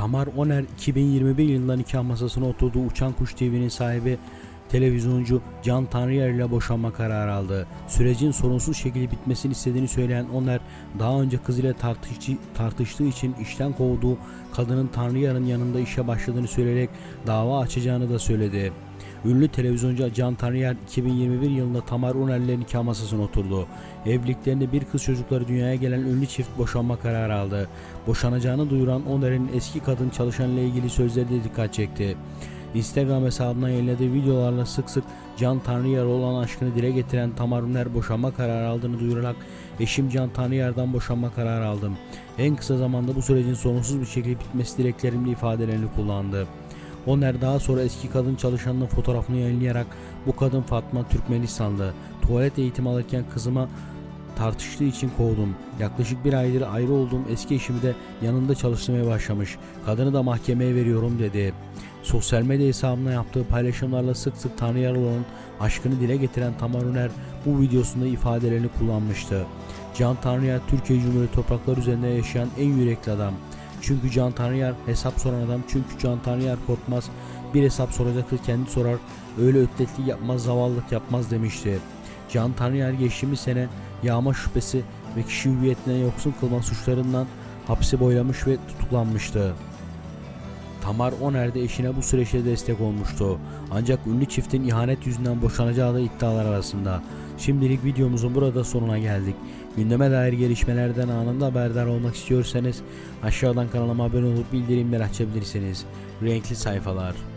Tamar Oner 2021 yılında nikah masasına oturduğu Uçan Kuş TV'nin sahibi televizyoncu Can Tanrıyer ile boşanma kararı aldı. Sürecin sorunsuz şekilde bitmesini istediğini söyleyen Oner, daha önce kızıyla tartıştı, tartıştığı için işten kovduğu kadının Tanrıyer'in yanında işe başladığını söyleyerek dava açacağını da söyledi. Ünlü televizyoncu Can Tanrıyer 2021 yılında Tamar Oner ile nikah masasına oturdu. Evliliklerinde bir kız çocukları dünyaya gelen ünlü çift boşanma kararı aldı. Boşanacağını duyuran Oner'in eski kadın çalışanla ilgili sözleri de dikkat çekti. Instagram hesabından yayınladığı videolarla sık sık Can Tanrıyar olan aşkını dile getiren Tamar Üner boşanma kararı aldığını duyurarak eşim Can Tanrıyar'dan boşanma kararı aldım. En kısa zamanda bu sürecin sorunsuz bir şekilde bitmesi dileklerimle ifadelerini kullandı. Oner daha sonra eski kadın çalışanının fotoğrafını yayınlayarak bu kadın Fatma Türkmenistanlı. Tuvalet eğitimi alırken kızıma tartıştığı için kovdum. Yaklaşık bir aydır ayrı olduğum eski eşimi de yanında çalıştırmaya başlamış. Kadını da mahkemeye veriyorum dedi. Sosyal medya hesabına yaptığı paylaşımlarla sık sık Tanrı Yarılan'ın aşkını dile getiren Tamar Üner bu videosunda ifadelerini kullanmıştı. Can Tanrıyer Türkiye Cumhuriyeti toprakları üzerinde yaşayan en yürekli adam. Çünkü Can Tanrıyer hesap soran adam çünkü Can Tanrıyer korkmaz. Bir hesap soracaksa kendi sorar. Öyle ötletlik yapmaz, zavallılık yapmaz demişti. Can Tanrıyer geçtiğimiz sene yağma şüphesi ve kişi hüviyetinden yoksun kılma suçlarından hapse boylamış ve tutuklanmıştı. Tamar Oner de eşine bu süreçte destek olmuştu. Ancak ünlü çiftin ihanet yüzünden boşanacağı da iddialar arasında. Şimdilik videomuzun burada sonuna geldik. Gündeme dair gelişmelerden anında haberdar olmak istiyorsanız aşağıdan kanalıma abone olup bildirimleri açabilirsiniz. Renkli sayfalar.